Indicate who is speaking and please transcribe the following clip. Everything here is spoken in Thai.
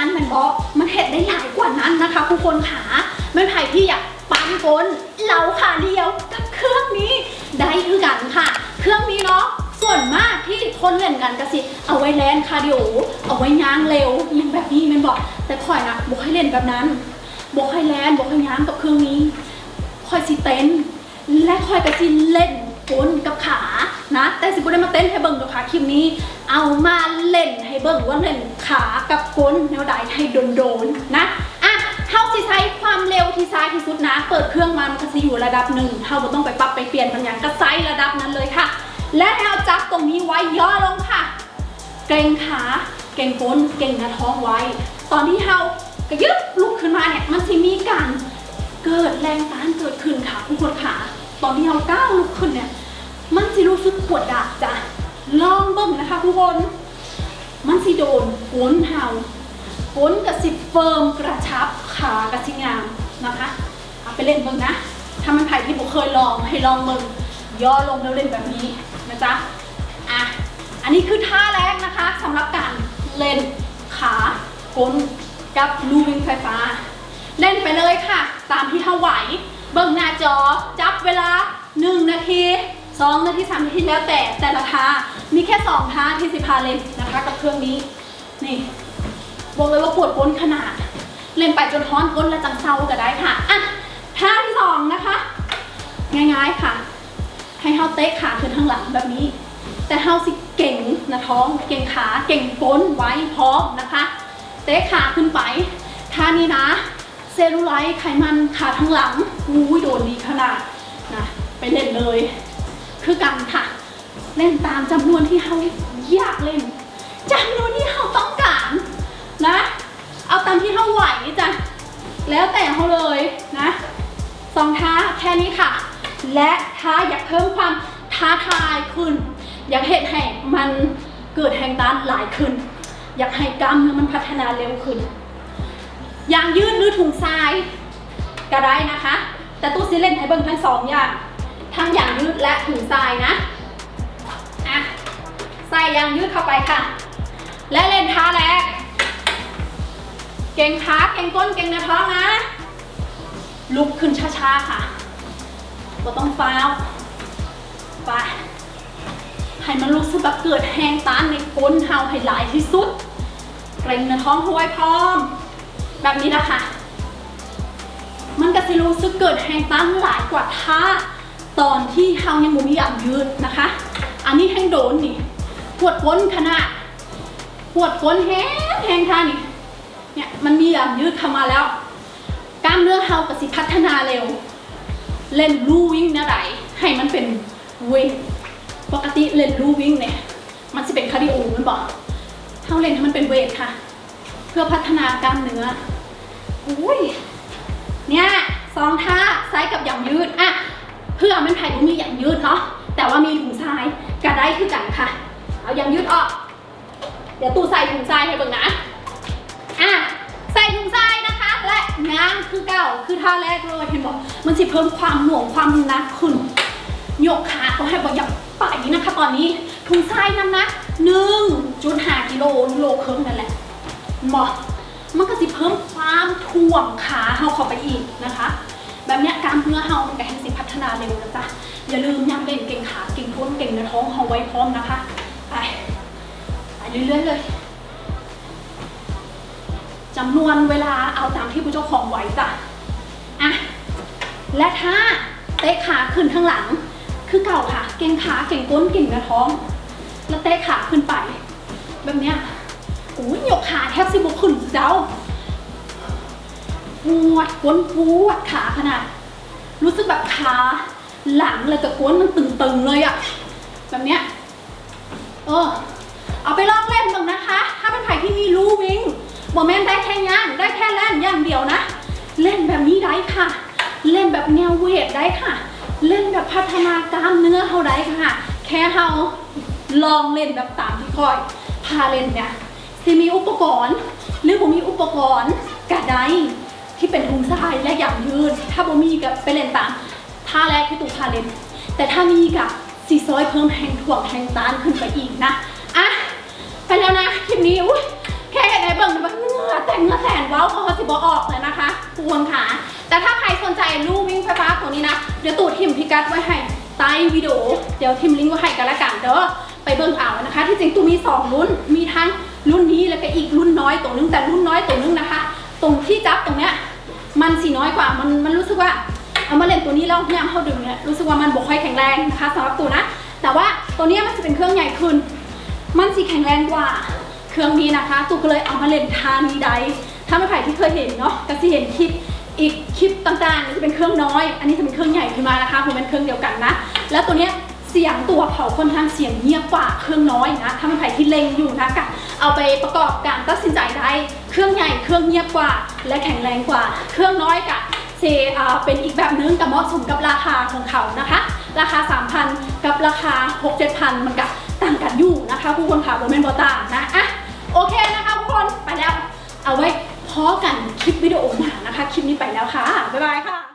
Speaker 1: นั้นมันบอกมันเห็ดได้หลายกว่านั้นนะคะทุกคนขาไม่ไผ่ที่อยากปั้นกลเราขาเดียวกับเครื่องนี้ได้คือกันค่ะ เครื่องนี้เนาะส่วนมากที่คนเล่นกันก็สิเอาไว้แลนคาร์ดิโอเอาไว้ย่างเร็วอย่างแบบนี้มันบอก แต่คอยนะบอกให้เล่นแบบนั้นบอกให้แลนบอกให้ย่างกับเครื่องนี้คอยสิเต้นและคอยกระสิเล่น กลกับขานะแต่สิบ่ได้มาเต้นให้เบิ่งดอกค่ะคลิปนี้ เอามาเล่นให้เบิ่งว่าเล่นขากับกลแนวใดให้โดนๆนะอะเฮาสิใช้ความเร็วที่ซ้ายที่สุดนะ เปิดเครื่องมามันก็สิอยู่ระดับหนึ่งเฮาบ่ต้องไปปรับไปเปลี่ยนมันอย่างก็ไซส์ระดับนั้นเลยค่ะ และให้เอาจับตรงนี้ไว้ย่อลงค่ะ เกรงขาเกรงก้นเกรงหน้าท้องไว้ ตอนที่เฮากระยึบลุกขึ้นมาเนี่ยมันสิมีการเกิดแรงต้านเกิดขึ้นค่ะทุกคนขาตอนที่เฮาก้าวลุกขึ้นเนี่ย มันสิรู้สึกปวดดาบจ้ะลองเบิ่งนะคะทุกคน มันสิโดนก้นเฮาก้นกับสิเฟิร์มกระชับขากับสิงามนะคะเอาไปเล่นเบิ่งนะ ถ้ามันใครที่บ่เคยลองให้ลองเบิ่งย่อลงแล้วเล่นแบบนี้นะจ๊ะอะอันนี้คือท่าแรกนะคะสำหรับการเล่นขาก้นกับลูวิ่งไฟฟ้า เล่นไปเลยค่ะ ตามที่เท่าไหว เบิ่งหน้าจอจับเวลา 1 นาที 2นาที3นาทีแล้วแต่แต่ละท่ามีแค่2ท่าที่สิพาเล่นนะคะ กับเครื่องนี้นี่บอกเลยว่าปวดก้นขนาด เล่นไปจนท้อนก้นและจังเซาก็ได้ค่ะอะท่าที่สองนะคะ ง่ายๆค่ะ ให้เฮาเตะขาขึ้นข้างหลังแบบนี้ แต่เฮาสิเก่งนะท้อง เก่งขาเก่งก้นไว้พร้อมนะคะ เตะขาขึ้นไปท่านี้นะเซลลูไลท์ไขมันขาทั้งหลังอุ้ยโดนดีขนาดนะไปเล่นเลย คือกันค่ะ เล่นตามจำนวนที่เฮาอยากเล่นจำนวนที่เฮาต้องการนะ เอาตามที่เฮาไหวจ้ะแล้วแต่เขาเลยนะสองท้าแค่นี้ค่ะ และถ้าอยากเพิ่มความท้าทายขึ้น อยากเห็นให้มันเกิดแห่งต้านหลายขึ้น อยากให้กล้ามเนื้อมันพัฒนาเร็วขึ้นยางยืดหรือถุงทรายก็ได้นะคะ แต่ตู้ซิเล่นให้เบิ่งทั้งสองอย่าง ทั้งยางยืดและถุงทรายนะอะใส่ยางยืดเข้าไปค่ะ และเล่นท่าแรก เก่งขาเก่งก้นเก่งหน้าท้องนะ ลุกขึ้นช้าๆค่ะก็ต้องฟ้าวไปให้มันรู้สึกแบบเกิดแหงต้านในก้นเฮาให้หลายที่สุด เกรงหน้าท้องเอาไว้พร้อม แบบนี้นะคะ มันก็สิรู้สึกเกิดแหงต้านหลายกว่าท่า ตอนที่เฮายังบ่มีอย่างยืดนะคะ อันนี้แห้งโดนนี่ปวดก้นขนาดปวดก้นแห้งแห้งท่านี่เนี่ยมันมีอย่างยืดเข้ามาแล้ว กล้ามเนื้อเฮาก็สิพัฒนาเร็ว เล่นลู่วิ่งเนะไรให้มันเป็นเวทปกติเล่นลู่วิ่งเนี่ยมันจะเป็นคาร์ดิโอมันบอกเฮาเล่นให้มันเป็นเวทค่ะ เพื่อพัฒนากล้ามเนื้ออุ้ยเนี่ยสองท่าไซส์กับอย่างยืดอะ เพื่อมันไผ่บ่มีอย่างยืดเนาะแต่ว่ามีถุงทรายก็ได้คือกันค่ะ เอาอย่างยืดออก เดี๋ยวตู้ใส่ถุงทรายให้เบิ่งนะอะใส่ถุงทรายนะคะ และงางคือเก่าคือท่าแรกเลยเห็นบอกมันจะเพิ่มความหน่วงความหนักขึ้นยกขาก็ให้บอกอย่าไปนะคะ ตอนนี้ถุงทรายน้ำหนักหนึ่งจุดห้ากิโลโลครึ่งนั่นแหละบอกมันก็สิเพิ่มความถ่วงขาเฮาเข้าไปอีกนะคะ แบบเนี้ยกล้ามเนื้อเฮามัน อย่าลืมย้ำเล่นเก่งขาเก่งท้นเก่งเนื้อท้องเฮาไว้พร้อมนะคะ ไปไปเรื่อยๆเลยจำนวนเวลาเอาตามที่ผู้เจ้าของไหวจ้ะอะและถ้าเตะขาขึ้นข้างหลัง คือเก่าค่ะ เก่งขาเก่งก้นเก่งน้าท้อง แล้วเตะขาขึ้นไป แบบเนี้ยโอ้ยยกขาแทบสิบกขึ้นเจ้าปวดก้นปวดขาขนาด รู้สึกแบบขา หลังเลยกับก้นมันตึงๆเลยอะแบบเนี้ยเออเอาไปลองเล่นบ้างนะคะ ถ้าเป็นใครที่มีรูวิ่งบอแมนได้แค่ย่างได้แค่เล่นอย่างเดียวนะ เล่นแบบนี้ได้ค่ะ เล่นแบบแนวเวทได้ค่ะ เล่นแบบพัฒนากล้ามเนื้อเฮาได้ค่ะ แค่เฮาลองเล่นแบบตามที่คอย พาเล่นเนี่ยสิมีอุปกรณ์ หรือผมมีอุปกรณ์กระไดที่เป็นทุงทรายและอย่างยืน ถ้าบ่มีกับไปเล่นตาม ท่าแรกที่ตูพาเล่น แต่ถ้ามีกับซีซอยเพิ่มแห่งถ่วงแห่งตานขึ้นไปอีกนะ อะ ไปแล้วนะคลิปนี้อุ้ยแค่ไหนเบิ่งมันเหงื่อแต่งเงือแสนว้าเขาสิบออกเลยนะคะทุกคนค่ะ แต่ถ้าใครสนใจลู่วิ่งไฟฟ้าตัวนี้นะ เดี๋ยวตูดทิมพิกัดไว้ให้ใต้วิดีโอ เดี๋ยวทิมลิงก์ไว้ให้กันละกันเด้อ ไปเบิ่งเอานะคะ ที่จริงตูมี 2 รุ่น มีทั้งรุ่นนี้แล้วก็อีกรุ่นน้อยตัวนึงแต่รุ่นน้อยตัวนึงนะคะ ตรงที่จับตรงเนี้ยมันสีน้อยกว่า มันมันรู้สึกว่า เอามาเล่นตัวนี้แล้วเนี่ยเขาดึงเนี่ยรู้สึกว่ามันบ่ค่อยแข็งแรงนะคะสำหรับตัวนะ แต่ว่าตัวนี้มันจะเป็นเครื่องใหญ่ขึ้น มันสีแข็งแรงกว่าเครื่องนี้นะคะตูก็เลยเอามาเล่นทานี้ใดถ้าไม่ใครที่เคยเห็นเนาะก็จะเห็นคลิปอีกคลิปต่างๆจะเป็นเครื่องน้อย อันนี้จะเป็นเครื่องใหญ่ขึ้นมานะคะผมเป็นเครื่องเดียวกันนะ แล้วตัวเนี้ยเสียงตัวเขาค่อนข้างเสียงเงียบกว่าเครื่องน้อยนะถ้าไม่ใครที่เล็งอยู่นะก็เอาไปประกอบการตัดสินใจได้ เครื่องใหญ่เครื่องเงียบกว่า และแข็งแรงกว่า เครื่องน้อยกับ เซเป็นอีกแบบนึงกับเหมาะสมกับราคาของเขานะคะ ราคา 3,000 กับราคา 6 7,000 มันก็ต่างกันอยู่นะคะผู้คนค่ะโมเมนต์บอต่างนะอะโอเคนะคะทุกคนไปแล้ว เอาไว้พอกันคลิปวิดีโอหน้านะคะ คลิปนี้ไปแล้วค่ะ บ๊ายบายค่ะ